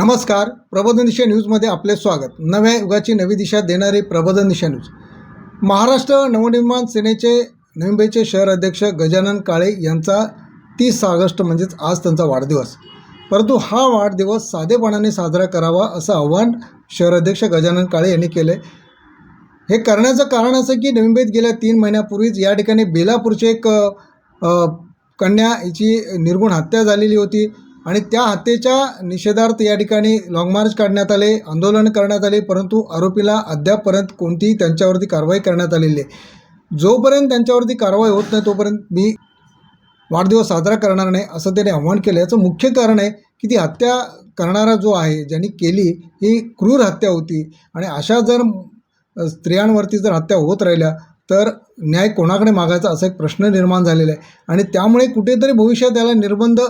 नमस्कार प्रबोधन दिशा न्यूजमध्ये आपले स्वागत. नव्या युगाची नवी दिशा देणारी प्रबोधन दिशा न्यूज. महाराष्ट्र नवनिर्माण सेनेचे मुंबईचे शहर अध्यक्ष गजानन काळे यांचा तीस ऑगस्ट म्हणजेच आज त्यांचा वाढदिवस. परंतु हा वाढदिवस साधेपणाने साजरा करावा असं आव्हान शहर अध्यक्ष गजानन काळे यांनी केलं आहे हे करण्याचं कारण असं की नवी मुंबईत गेल्या तीन महिन्यापूर्वीच या ठिकाणी बेलापूरचे एक कन्या हिची निर्गुण हत्या झालेली होती. आणि त्या हत्येच्या निषेधार्थ या ठिकाणी लाँग मार्च काढण्यात आले आंदोलन करण्यात आले परंतु आरोपीला अद्यापपर्यंत कोणतीही त्यांच्यावरती कारवाई करण्यात आलेली आहे जोपर्यंत त्यांच्यावरती कारवाई होत नाही तोपर्यंत मी वाढदिवस साजरा करणार नाही असं त्याने आव्हान केलं. याचं मुख्य कारण आहे की ती हत्या करणारा जो आहे ज्यांनी केली ही क्रूर हत्या होती. आणि अशा जर स्त्रियांवरती जर हत्या होत राहिल्या तर न्याय कोणाकडे मागायचा असा एक प्रश्न निर्माण झालेला आहे. आणि त्यामुळे कुठेतरी भविष्यात त्याला निर्बंध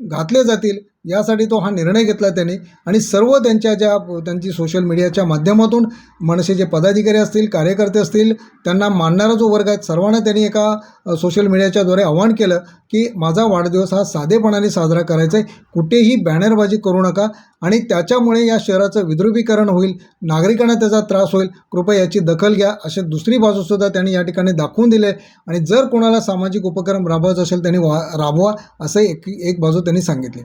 घातले जातील. यासाठी तो हा निर्णय घेतला त्यांनी. आणि सर्व त्यांच्या ज्या त्यांची सोशल मीडियाच्या माध्यमातून मनसेचे पदाधिकारी असतील कार्यकर्ते असतील त्यांना मानणारा जो वर्ग आहे सर्वांना त्यांनी एका सोशल मीडियाच्याद्वारे आवाहन केलं की माझा वाढदिवस हा साधेपणाने साजरा करायचा आहे कुठेही बॅनरबाजी करू नका आणि त्याच्यामुळे या शहराचं विद्रुपीकरण होईल नागरिकांना त्याचा त्रास होईल. कृपया याची दखल घ्या अशी दुसरी बाजूसुद्धा त्यांनी या ठिकाणी दाखवून दिले आणि जर कोणाला सामाजिक उपक्रम राबवायचा असेल त्यांनी वा राबवा असं एक एक बाजू त्यांनी सांगितले.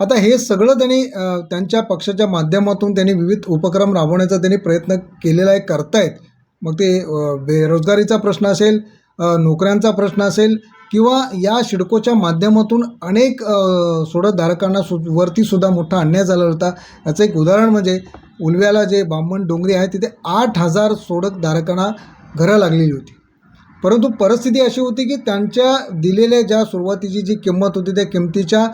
आता हे सगळं त्यांनी त्यांच्या पक्षाच्या माध्यमातून त्यांनी विविध उपक्रम राबवण्याचा त्यांनी प्रयत्न केलेला आहे करतायत. मग ते बेरोजगारीचा प्रश्न असेल नोकऱ्यांचा प्रश्न असेल किंवा या शिडकोच्या माध्यमातून अनेक सोडतधारकांना सु वरतीसुद्धा मोठा अन्याय झाला होता. याचं एक उदाहरण म्हणजे उलव्याला जे बामण डोंगरी आहे तिथे आठ हजार सोडतधारकांना घरं लागलेली होती. परंतु परिस्थिती अशी होती की त्यांच्या दिलेल्या ज्या सुरुवातीची जी किंमत होती त्या किमतीच्या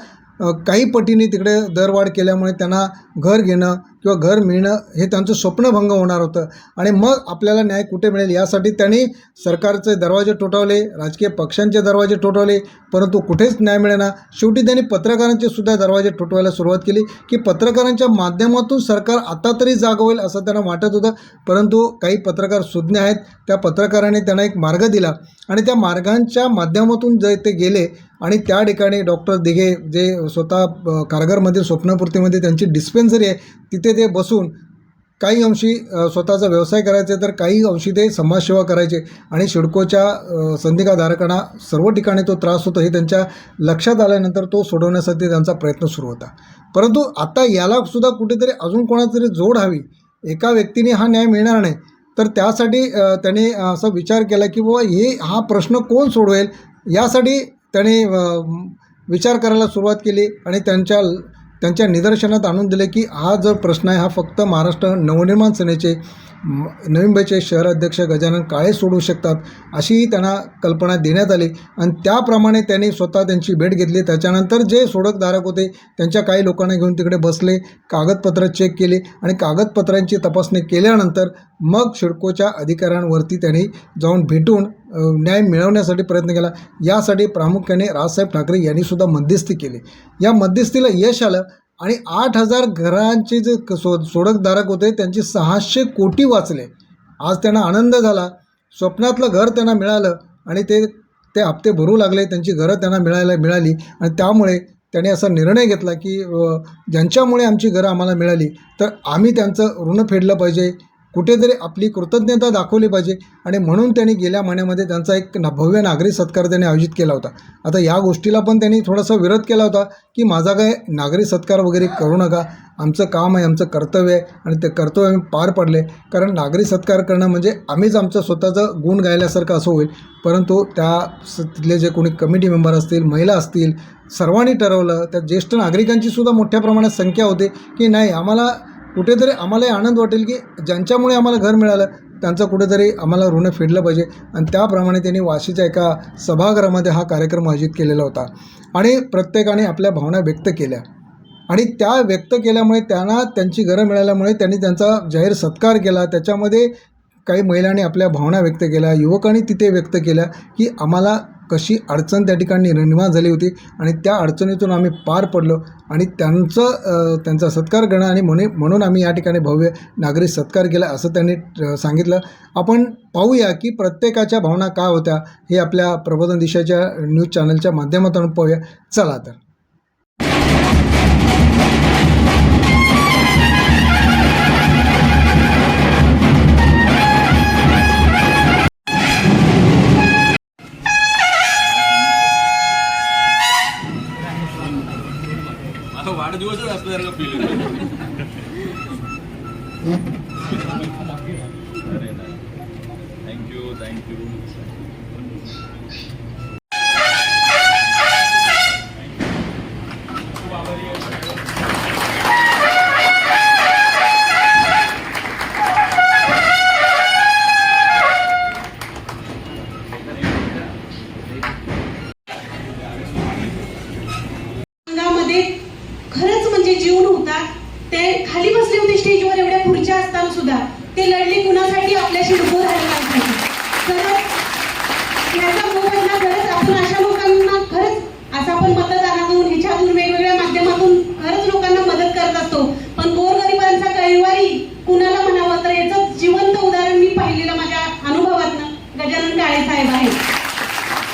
काही पटीने तिकडे दरवाढ केल्यामुळे त्यांना घर घेणं किंवा घर मिळणं हे त्यांचं स्वप्नभंग होणार होतं. आणि मग आपल्याला न्याय कुठे मिळेल? यासाठी त्यांनी सरकारचे दरवाजे ठोठावले राजकीय पक्षांचे दरवाजे ठोठावले परंतु कुठेच न्याय मिळेना. शेवटी त्यांनी पत्रकारांचे सुद्धा दरवाजे ठोठवायला सुरुवात केली की पत्रकारांच्या माध्यमातून सरकार आता तरी जाग होईल असं त्यांना वाटत होतं. परंतु काही पत्रकार सुज्ञ आहेत. त्या पत्रकारांनी त्यांना एक मार्ग दिला. आणि त्या मार्गांच्या माध्यमातून जे ते गेले आणि त्या ठिकाणी डॉक्टर दिघे जे स्वतः कारगरमध्ये कारगरमधील स्वप्नपूर्तीमध्ये त्यांची डिस्पेन्सरी आहे तिथे ते बसून काही अंशी स्वतःचा व्यवसाय करायचे तर काही अंशी ते समाजसेवा करायचे. आणि शिडकोच्या संधिकाधारकांना सर्व ठिकाणी तो त्रास होतो हे त्यांच्या लक्षात आल्यानंतर तो सोडवण्यासाठी त्यांचा प्रयत्न सुरू होता. परंतु आता यालासुद्धा कुठेतरी अजून कोणातरी जोड हवी. एका व्यक्तीने हा न्याय मिळणार नाही. तर त्यासाठी त्याने असा विचार केला की बाबा हे हा प्रश्न कोण सोडवेल? यासाठी त्याने विचार करायला सुरुवात केली आणि त्यांच्या त्यांच्या निदर्शनात आणून दिले की हा जो प्रश्न आहे हा फक्त महाराष्ट्र नवनिर्माण सेनेचे नवी मुंबईचे शहराध्यक्ष गजानन काळे सोडवू शकतात अशीही त्यांना कल्पना देण्यात आली. आणि त्याप्रमाणे त्यांनी स्वतः त्यांची भेट घेतली. त्याच्यानंतर जे सोडकधारक होते त्यांच्या काही लोकांना घेऊन तिकडे बसले कागदपत्र चेक केले आणि कागदपत्रांची तपासणी केल्यानंतर मग शिडकोच्या अधिकाऱ्यांवरती त्यांनी जाऊन भेटून न्याय मिळवण्यासाठी प्रयत्न केला. यासाठी प्रामुख्याने राजसाहेब ठाकरे यांनीसुद्धा मध्यस्थी केली. या मध्यस्थीला यश आलं आणि आठ हजार घरांचे जे क- सो सोडकधारक होते त्यांचे सहाशे कोटी वाचले. आज त्यांना आनंद झाला. स्वप्नातलं घर त्यांना मिळालं आणि ते ते हप्ते भरू लागले. त्यांची घरं त्यांना मिळायला मिळाली. आणि त्यामुळे त्यांनी असा निर्णय घेतला की ज्यांच्यामुळे आमची घरं आम्हाला मिळाली तर आम्ही त्यांचं ऋण फेडलं पाहिजे. कुठेतरी आपली कृतज्ञता दाखवली पाहिजे. आणि म्हणून त्यांनी गेल्या महिन्यामध्ये त्यांचा एक भव्य नागरी सत्कार त्यांनी आयोजित केला होता. आता या गोष्टीला पण त्यांनी थोडासा विरोध केला होता की माझा काय नागरी सत्कार वगैरे करू नका. आमचं काम आहे आमचं कर्तव्य आहे आणि ते कर्तव्य आम्ही पार पडले. कारण नागरी सत्कार करणं म्हणजे आम्हीच आमचं स्वतःचं गुण गायल्यासारखं असं होईल. परंतु त्या स तिथले जे कोणी कमिटी मेंबर असतील महिला असतील सर्वांनी ठरवलं. त्या ज्येष्ठ नागरिकांची सुद्धा मोठ्या प्रमाणात संख्या होते की नाही आम्हाला कुठेतरी आम्हालाही आनंद वाटेल की ज्यांच्यामुळे आम्हाला घर मिळालं त्यांचं कुठेतरी आम्हाला ऋण फेडलं पाहिजे. आणि त्याप्रमाणे त्यांनी वाशीच्या एका सभागृहामध्ये हा कार्यक्रम आयोजित केलेला होता. आणि प्रत्येकाने आपल्या भावना व्यक्त केल्या. आणि त्या व्यक्त केल्यामुळे त्यांना त्यांची घरं मिळाल्यामुळे त्यांनी त्यांचा जाहीर सत्कार केला. त्याच्यामध्ये काही महिलांनी आपल्या भावना व्यक्त केल्या युवकांनी तिथे व्यक्त केल्या की आम्हाला कशी अडचण त्या ठिकाणी निर्माण झाली होती आणि त्या अडचणीतून आम्ही पार पडलो आणि त्यांचं त्यांचा सत्कार करणं आणि म्हणे म्हणून आम्ही या ठिकाणी भव्य नागरी सत्कार केला असं त्यांनी सांगितलं. आपण पाहूया की प्रत्येकाच्या भावना काय होत्या हे आपल्या प्रबोधन दिशाच्या न्यूज चॅनलच्या माध्यमातून पाहूया. चला तर. याचा मोबदला खरंच आपण अशा लोकांना खरंच असं आपण मतदानातून ह्याच्यातून वेगवेगळ्या माध्यमातून खरंच लोकांना मदत करत असतो. पण गोरगरिबांचा कैवारी कुणाला म्हणावं तर याचं जिवंत उदाहरण मी पाहिलेलं माझ्या अनुभवातनं गजानन काळे साहेब आहेत.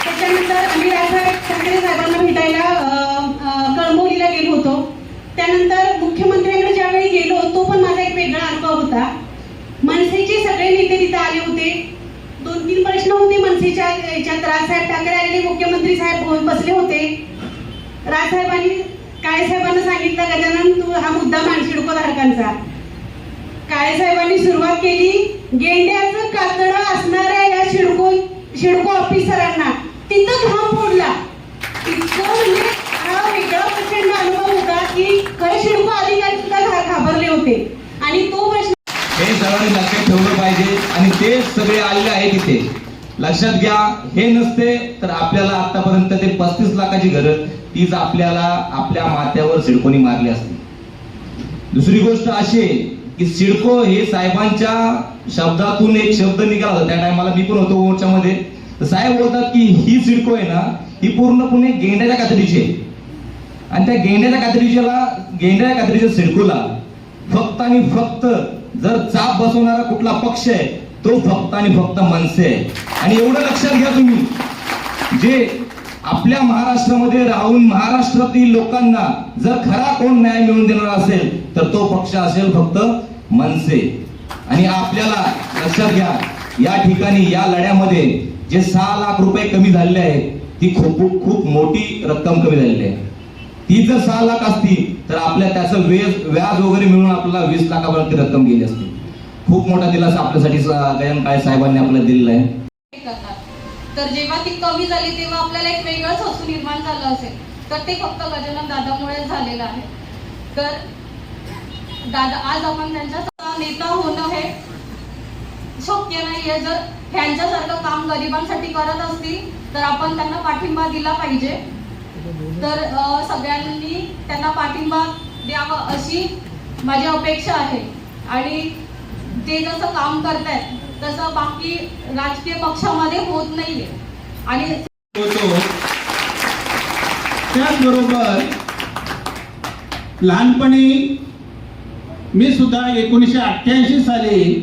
त्याच्यानंतर आम्ही राजसाहेब ठाकरे साहेबांना भेटायला अं, गेलो होतो. त्यानंतर मुख्यमंत्र्यांकडे ज्यावेळी गेलो तो पण माझा एक वेगळा अनुभव होता. मनसेचे सगळे नेते तिथे आले होते. दोन तीन प्रश्न होते मनसेच्या याच्यात. राजसाहेब ठाकरे आलेले मुख्यमंत्री साहेब बसले होते. राजसाहेबांनी काळे साहेबांना सांगितलं गजानन तू हा मुद्दा मांड सिडको धारकांचा काळे साहेबांनी सुरुवात केली गेंड्याचं कातड असणाऱ्या या शिडको शिडको ऑफिसरांना तिथं घाम फोडला. इतकं म्हणजे हा वेगळा प्रचंड अनुभव होता की खरं शिडको अधिकारी सुद्धा घाबरले होते. आणि तो प्रश्न हे सर्वांनी लक्षात ठेवलं पाहिजे आणि ते सगळे आलेले आहेत इथे लक्षात घ्या हे नसते तर आपल्याला आतापर्यंत ते पस्तीस लाखाची घरं तीच आपल्याला आपल्या माथ्यावर सिडकोनी मारली असती. दुसरी गोष्ट अशी आहे की सिडको हे साहेबांच्या शब्दातून एक शब्द निघाला त्या टायमाला मी पण होतो मोर्चामध्ये तर साहेब बोलतात की ही सिडको आहे ना ही पूर्णपणे गेंड्याच्या कातडीची आहे. आणि त्या गेंड्याच्या कातडीच्याला गेंड्याच्या कातडीच्या सिडकोला फक्त आणि फक्त जर चाप बसवणारा कुठला पक्ष आहे तो फक्त आणि फक्त मनसे आहे. आणि एवढं लक्षात घ्या तुम्ही जे आपल्या महाराष्ट्रामध्ये राहून महाराष्ट्रातील लोकांना जर खरा कोण न्याय मिळवून देणार असेल तर तो पक्ष असेल फक्त मनसे. आणि आपल्याला लक्षात घ्या या ठिकाणी या लढ्यामध्ये जे सहा लाख रुपये कमी झालेले आहेत ती खूप खूप मोठी रक्कम कमी झालेली आहे. ती जर सहा लाख असती तर आपल्या त्याचं व्याज व्याज वगैरे मिळून आपल्याला वीस लाखापर्यंत रक्कम गेली असती. खूप मोठा दिलासा आपल्यासाठी स- काय साहेबांनी आपल्याला दिलेला आहे. तर जेव्हा ती कमी झाली तेव्हा आपल्याला एक वेगळंच हसू निर्माण झालं असेल. तर ते फक्त गजानन दादामुळे झालेलं आहे. तर दादा आज आपण त्यांच्या नेता होणं हे शक्य नाहीये. जर ह्यांच्यासारखं काम गरिबांसाठी करत असतील तर आपण त्यांना पाठिंबा दिला पाहिजे. तर सगळ्यांनी त्यांना पाठिंबा द्यावा अशी माझी अपेक्षा आहे. आणि ते जसं काम करतायत तसं बाकी राजकीय पक्षामध्ये होत नाहीये. आणि त्याचबरोबर लहानपणी मी सुद्धा एकोणीसशे अठ्ठ्याऐंशी साली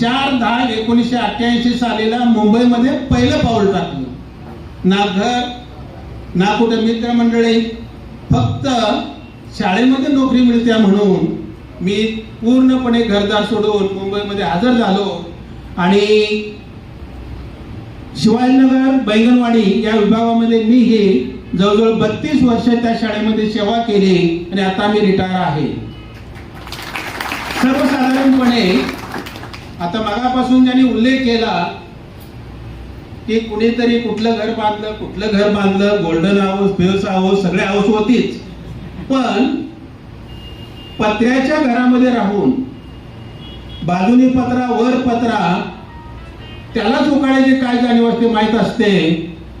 चार दहा एकोणीसशे अठ्ठ्याऐंशी सालीला मुंबईमध्ये पहिलं पाऊल टाकलं. ना घर ना कुठे मित्रमंडळी फक्त शाळेमध्ये नोकरी मिळते म्हणून मी पूर्णपणे घरदार सोडून मुंबईमध्ये हजर झालो. आणि शिवाजीनगर बैंगनवाडी या विभागामध्ये मी हे जवळजवळ बत्तीस वर्ष त्या शाळेमध्ये सेवा केली आणि आता मी रिटायर आहे. सर्वसाधारणपणे आता मागापासून ज्यांनी उल्लेख केला की कुणीतरी कुठलं घर बांधलं कुठलं घर बांधलं गोल्डन हाऊस फेस हाऊस सगळे हाऊस होतीच. पण पत्र्याच्या घरामध्ये राहून बाजूनी पत्रा वर पत्रा त्याला चुकाड्याची काय जाणीव असते माहीत असते.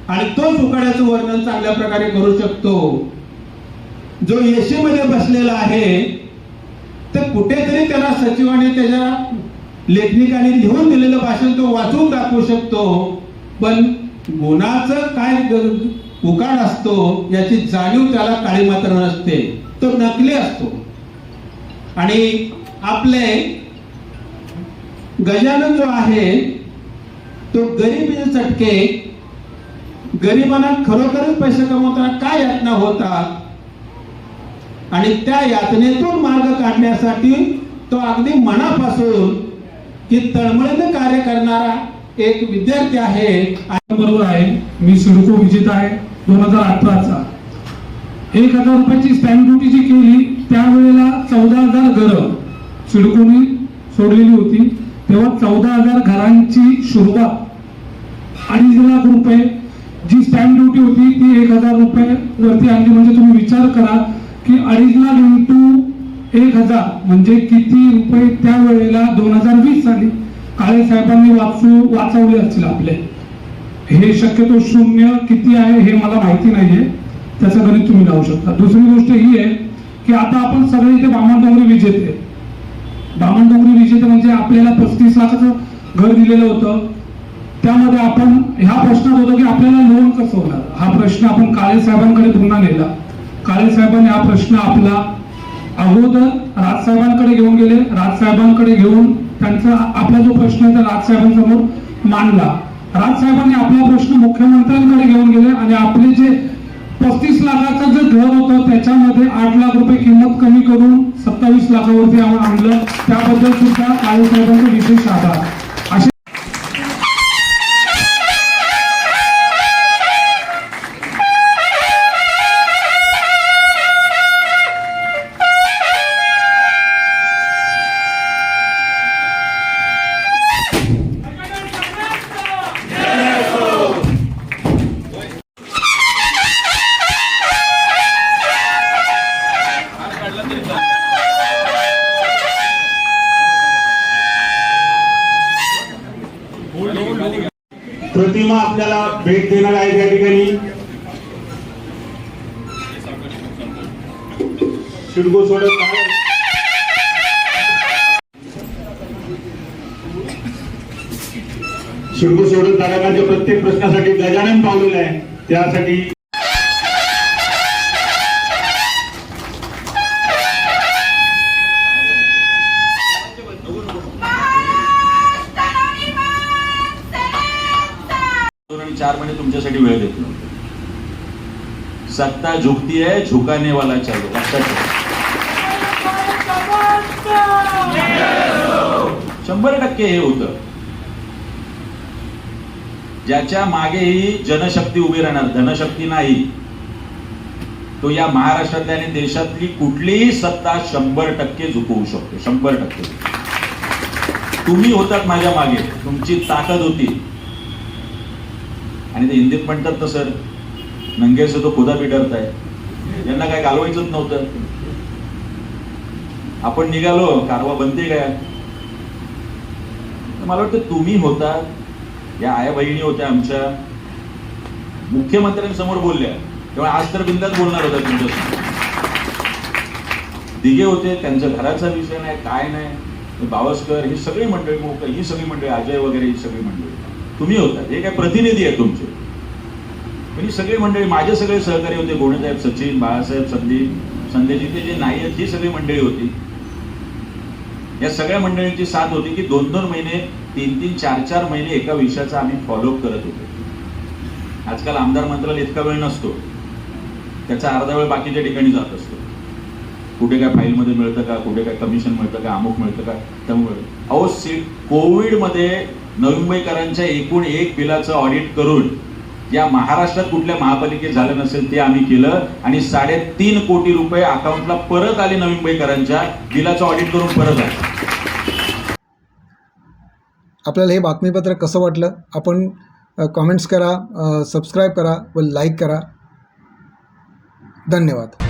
आणि तो चुकाड्याचं वर्णन चांगल्या प्रकारे करू शकतो. जो येशीमध्ये मध्ये बसलेला आहे तर कुठेतरी त्याला सचिवाने त्याच्या लेखनिकाने लिहून दिलेलं भाषण तो वाचून दाखवू शकतो. पण गुणाचं काय उकाड असतो याची जाणीव त्याला काळी मात्र नसते. तो नकली असतो. आणि आपले गजानन जो आहे तो गरीब चटके गरिबांना खरोखरच पैसे कमवताना काय यातना होतात आणि त्या यातनेतून मार्ग काढण्यासाठी तो अगदी मनापासून की तळमळीनं कार्य करणारा एक विद्यार्थी आहे. बरोबर आहे. मी सिडको विजेता आहे. दोन हजार अठराचा. एक हजार रुपयाची स्टॅम्प ड्युटी जी केली त्यावेळेला चौदा हजार घरं सिडकोनी सोडलेली होती. तेव्हा चौदा हजार घरांची सुरुवात अडीच लाख रुपये जी स्टॅम्प ड्युटी होती ती एक हजार रुपये वरती आणली. म्हणजे तुम्ही विचार करा की अडीच लाख इंटू एक हजार म्हणजे किती रुपये त्यावेळेला दोन हजार वीस साली काळे साहेबांनी वाचू वाचवले असतील आपले. हे शक्यतो शून्य किती आहे हे मला माहिती नाहीये. त्याचं गणित तुम्ही लावू शकता. दुसरी गोष्ट ही आहे की आता आपण सगळे इथे बामण डोंगरी विजेते बामण डोंगरी विजेते म्हणजे आपल्याला पस्तीस लाखाचं घर दिलेलं होतं. त्यामध्ये आपण ह्या प्रश्नात होतो की आपल्याला लोन कसं होणार? हा प्रश्न आपण काळे साहेबांकडे पुन्हा नेला. काळे साहेबांनी हा प्रश्न आपला अगोदर राजसाहेबांकडे घेऊन गेले. राजसाहेबांकडे घेऊन त्यांचा आपला जो प्रश्न आहे त्या राजसाहेबांसमोर मांडला. राजसाहेबांनी आपला प्रश्न मुख्यमंत्र्यांकडे घेऊन गेले आणि आपले जे पस्तीस लाखाचं जे घर होतं त्याच्यामध्ये आठ लाख रुपये किंमत कमी करून सत्तावीस लाखावरती आम्हाला आणलं. त्याबद्दल सुद्धा काळे साहेबांचे विशेष आभार. प्रतिमा आपल्याला भेट देणार आहे त्या ठिकाणी. शिडगो सोडत शिडगो सोडत धारकांच्या प्रत्येक प्रश्नासाठी गजानन पावलेलं आहे. त्यासाठी महिने वेळ देत नव्हतो? सत्ता झुकती आहे झुकाने वाला चालू लक्षात शंभर टक्के हे होतं. ज्याच्या मागेही जनशक्ती उभी राहणार धनशक्ती नाही. तो या महाराष्ट्रातल्या आणि देशातली कुठलीही सत्ता शंभर टक्के झुकवू शकतो. शंभर टक्के. तुम्ही होतात माझ्या मागे. तुमची ताकद होती. आणि ते हिंदीत म्हणतात ना सर नंगे तो खुदा भी डरताय यांना काय घालवायचंच नव्हतं. आपण निघालो कारवा बनते काय? मला वाटतं तुम्ही होता या आया बहिणी होत्या आमच्या मुख्यमंत्र्यांसमोर बोलल्या. तेव्हा आज तर बिंदात बोलणार होता तुमच्यासमोर दिघे होते त्यांच्या घराचा विषय नाही काय नाही. बावस्कर ही सगळी मंडळी मोकळ ही सगळी मंडळी अजय वगैरे ही सगळी मंडळी. तुम्ही होता हे काय प्रतिनिधी आहे तुमचे. म्हणजे सगळी मंडळी माझे सगळे सहकारी होते गोणेसाहेब सचिन बाळासाहेब संदीप संध्याजी जे नाही आहेत ही सगळी मंडळी होती. या सगळ्या मंडळींची साथ होती की दोन दोन महिने तीन तीन चार चार महिने एका विषयाचा आम्ही फॉलोअप करत होतो. आजकाल आमदार मंत्र्याला इतका वेळ नसतो. त्याचा अर्धा वेळ बाकीच्या ठिकाणी जात असतो. कुठे काय फाईलमध्ये मिळतं का कुठे काय कमिशन मिळतं का अमुक मिळतं का त्यामुळे. अहो सी कोविडमध्ये नवी मुंबईकरांच्या एकूण एक बिलाचं ऑडिट करून या महाराष्ट्रात कुठल्या महापालिकेत झालं नसेल ते आम्ही केलं आणि साडेतीन कोटी रुपये अकाउंटला परत आले नवी मुंबईकरांच्या बिलाचं ऑडिट करून परत आले. आपल्याला हे बातमीपत्र कसं वाटलं? आपण कमेंट्स करा सबस्क्राईब करा व लाईक करा. धन्यवाद.